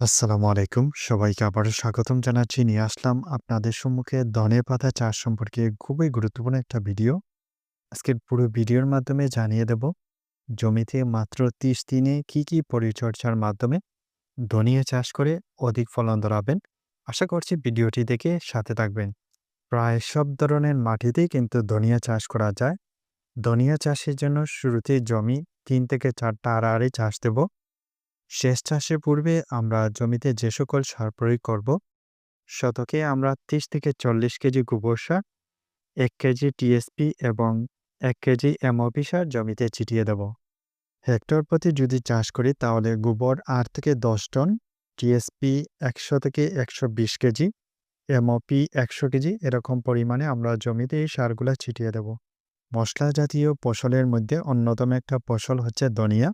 আসসালামু আলাইকুম। সবাইকে আবারও স্বাগতম জানাচ্ছি। নিয়ে আসলাম আপনাদের সম্মুখে ধনে পাতা চাষ সম্পর্কে খুবই গুরুত্বপূর্ণ একটা ভিডিও। আজকের পুরো ভিডিওর মাধ্যমে জানিয়ে দেব, জমিতে মাত্র ৩০ দিনে কি, কি পরিচর্যার মাধ্যমে ধনিয়া চাষ করে অধিক ফলন ধরাবেন। আশা করছি ভিডিওটি দেখে সাথে থাকবেন। প্রায় সব ধরনের মাটিতেই কিন্তু ধনিয়া চাষ করা যায়। ধনিয়া চাষের জন্য শুরুতেই জমি তিন থেকে ৪ টা আড়াআড়ি চাষ দেব। শেষ চাষের পূর্বে আমরা জমিতে যে সকল সার প্রয়োগ করব, শতকে আমরা ৩০ থেকে ৪০ কেজি গোবর সার, এক কেজি টিএসপি এবং এক কেজি এমওপি সার জমিতে ছিটিয়ে দেব। হেক্টর প্রতি যদি চাষ করি তাহলে গোবর আট থেকে ১০ টন, টিএসপি ১০০ থেকে ১২০ কেজি, এমওপি ১০০ কেজি এরকম পরিমাণে আমরা জমিতে এই সারগুলা ছিটিয়ে দেব। মশলা জাতীয় ফসলের মধ্যে অন্যতম একটা ফসল হচ্ছে ধনিয়া।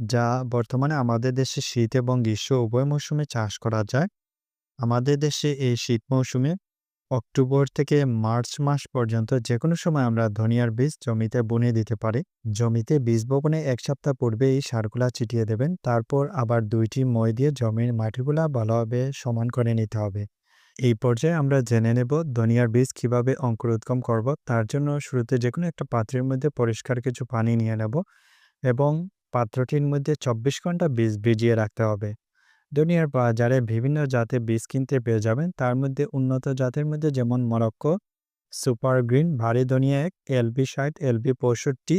যা বর্তমানে আমাদের দেশে শীত এবং গ্রীষ্ম উভয় মৌসুমে চাষ করা যায়। আমাদের দেশে এই শীত মৌসুমে অক্টোবর থেকে মার্চ মাস পর্যন্ত যে কোনো সময় আমরা ধনিয়ার বীজ জমিতে বুনে দিতে পারি। জমিতে বীজ বপনে এক সপ্তাহ পূর্বে এই সারগুলা ছিটিয়ে দেবেন। তারপর আবার দুইটি মই দিয়ে জমির মাটিগুলা ভালোভাবে সমান করে নিতে হবে। এই পর্যায়ে আমরা জেনে নেব ধনিয়ার বীজ কীভাবে অঙ্কুরোদ্গম করব। তার জন্য শুরুতে যে কোনো একটা পাত্রের মধ্যে পরিষ্কার কিছু পানি নিয়ে নেব এবং পাত্রটির মধ্যে ২৪ ঘণ্টা বীজ ভিজিয়ে রাখতে হবে। দুনিয়ার বাজারে বিভিন্ন জাতের বীজ কিনতে পেয়ে যাবেন। তার মধ্যে উন্নত জাতের মধ্যে যেমন মরক্কো, সুপার গ্রিন, ভারী ধনিয়া এক, এলবি ষাট, এলবি পঁয়ষট্টি,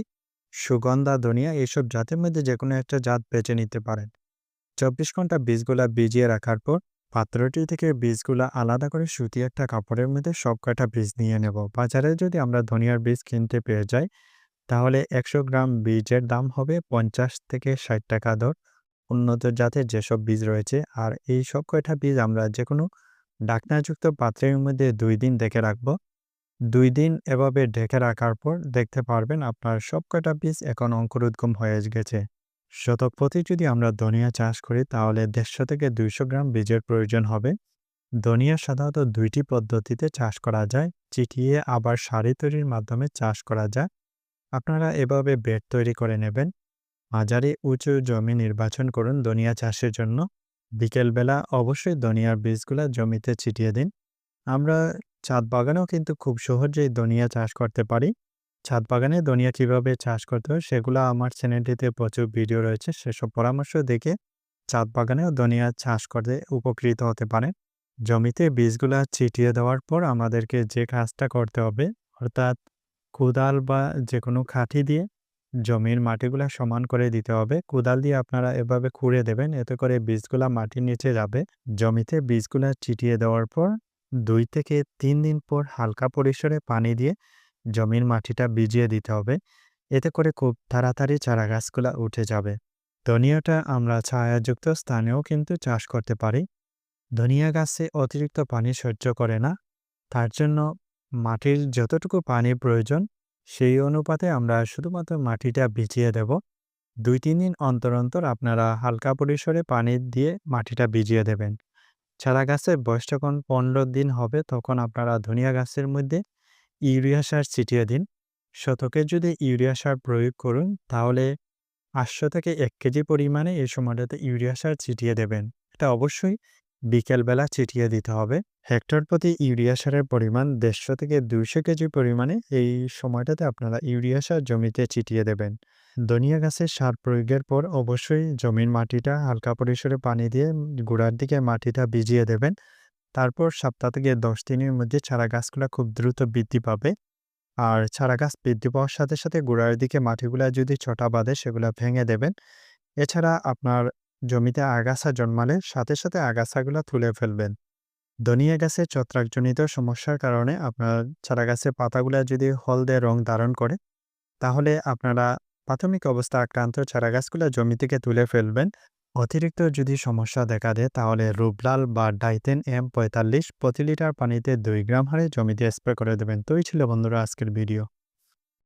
সুগন্ধা ধনিয়া এসব জাতের মধ্যে যেকোনো একটা জাত বেছে নিতে পারেন। ২৪ ঘণ্টা বীজগুলা ভিজিয়ে রাখার পর পাত্রটি থেকে বীজগুলা আলাদা করে সুতি একটা কাপড়ের মধ্যে সব কয়টা বীজ নিয়ে নেব। বাজারে যদি আমরা ধনিয়ার বীজ কিনতে পেয়ে যাই তাহলে ১০০ গ্রাম বীজের দাম হবে ৫০ থেকে ৬০ টাকা দর। উন্নত জাতের যেসব বীজ রয়েছে, আর এই সব কয়টা বীজ আমরা যে কোনো ডাকনাযুক্ত পাত্রের মধ্যে দুই দিন ঢেকে রাখব। দুই দিন এভাবে ঢেকে রাখার পর দেখতে পারবেন আপনার সব কয়টা বীজ এখন অঙ্কুরোদ্গম হয়ে গেছে। শতক প্রতি যদি আমরা ধনিয়া চাষ করি, তাহলে ১৫০ থেকে ২০০ গ্রাম বীজের প্রয়োজন হবে। ধনিয়া সাধারণত দুইটি পদ্ধতিতে চাষ করা যায়। চিটিয়ে আবার সারি তৈরির মাধ্যমে চাষ করা যায়। আপনারা এভাবে বেড তৈরি করে নেবেন। মাঝারি উঁচু জমি নির্বাচন করুন ধনিয়া চাষের জন্য। বিকেলবেলা অবশ্যই ধনিয়ার বীজগুলা জমিতে ছিটিয়ে দিন। আমরা ছাদ বাগানেও কিন্তু খুব সহজেই ধনিয়া চাষ করতে পারি। ছাদ বাগানে ধনিয়া কীভাবে চাষ করতে হয় সেগুলো আমার চ্যানেলটিতে প্রচুর ভিডিও রয়েছে। সেসব পরামর্শ দেখে ছাদ বাগানেও ধনিয়া চাষ করতে উপকৃত হতে পারেন। জমিতে বীজগুলা ছিটিয়ে দেওয়ার পর আমাদেরকে যে কাজটা করতে হবে, অর্থাৎ কোদাল বা যেকোনো কাঠি দিয়ে জমির মাটিগুলা সমান করে দিতে হবে। কোদাল দিয়ে আপনারা এভাবে খুঁড়ে দেবেন। এতে করে বীজগুলা মাটির নিচে যাবে। জমিতে বীজগুলা ছিটিয়ে দেওয়ার পর দুই থেকে তিন দিন পর হালকা পরিসরে পানি দিয়ে জমির মাটিটা ভিজিয়ে দিতে হবে। এতে করে খুব তাড়াতাড়ি চারাগাছগুলা উঠে যাবে। ধনিয়াটা আমরা ছায়াযুক্ত স্থানেও কিন্তু চাষ করতে পারি। ধনিয়া গাছে অতিরিক্ত পানি সহ্য করে না। তার জন্য মাটির যতটুকু পানি প্রয়োজন সেই অনুপাতে আমরা শুধুমাত্র মাটিটা ভিজিয়ে দেব। ২-৩ দিন অন্তর, অন্তর আপনারা হালকা পরিসরে পানি দিয়ে মাটিটা ভিজিয়ে দেবেন। চারা গাছের বয়স যখন ১৫ দিন হবে তখন আপনারা ধনিয়া গাছের মধ্যে ইউরিয়া সার ছিটিয়ে দিন। শতকে যদি ইউরিয়া সার প্রয়োগ করুন তাহলে ৮০০ থেকে এক কেজি পরিমাণে এই সময়টাতে ইউরিয়া সার ছিটিয়ে দেবেন। এটা অবশ্যই বিকেলবেলা ছিটিয়ে দিতে হবে। হেক্টর প্রতি ইউরিয়া সারের পরিমাণ ১৫০ থেকে ২০০ কেজি পরিমাণে এই সময়টাতে আপনারা ইউরিয়া সার জমিতে ছিটিয়ে দেবেন। ধনিয়া গাছের সার প্রয়োগের পর অবশ্যই জমির মাটিটা হালকা পরিসরে পানি দিয়ে গোড়ার দিকে মাটিটা ভিজিয়ে দেবেন। তারপর সপ্তাহ থেকে ১০ দিনের মধ্যে চারা গাছগুলো খুব দ্রুত বৃদ্ধি পাবে। আর চারা গাছ বৃদ্ধি পাওয়ার সাথে, সাথে গোড়ার দিকে মাটিগুলা যদি ছটা বাঁধে সেগুলা ভেঙে দেবেন। এছাড়া আপনার জমিতে আগাছা জন্মালে সাথে, সাথে আগাছাগুলা তুলে ফেলবেন। ধনিয়া গাছে ছত্রাকজনিত সমস্যার কারণে আপনার চারা গাছের পাতাগুলা যদি হলদে রং ধারণ করে তাহলে আপনারা প্রাথমিক অবস্থা আক্রান্ত চারা গাছগুলা জমি থেকে তুলে ফেলবেন। অতিরিক্ত যদি সমস্যা দেখা দেয় তাহলে রুবলাল বা ডাইথেন এম পঁয়তাল্লিশ প্রতি লিটার পানিতে দুই গ্রাম হারে জমিতে স্প্রে করে দেবেন। তো ছিল বন্ধুরা আজকের ভিডিও।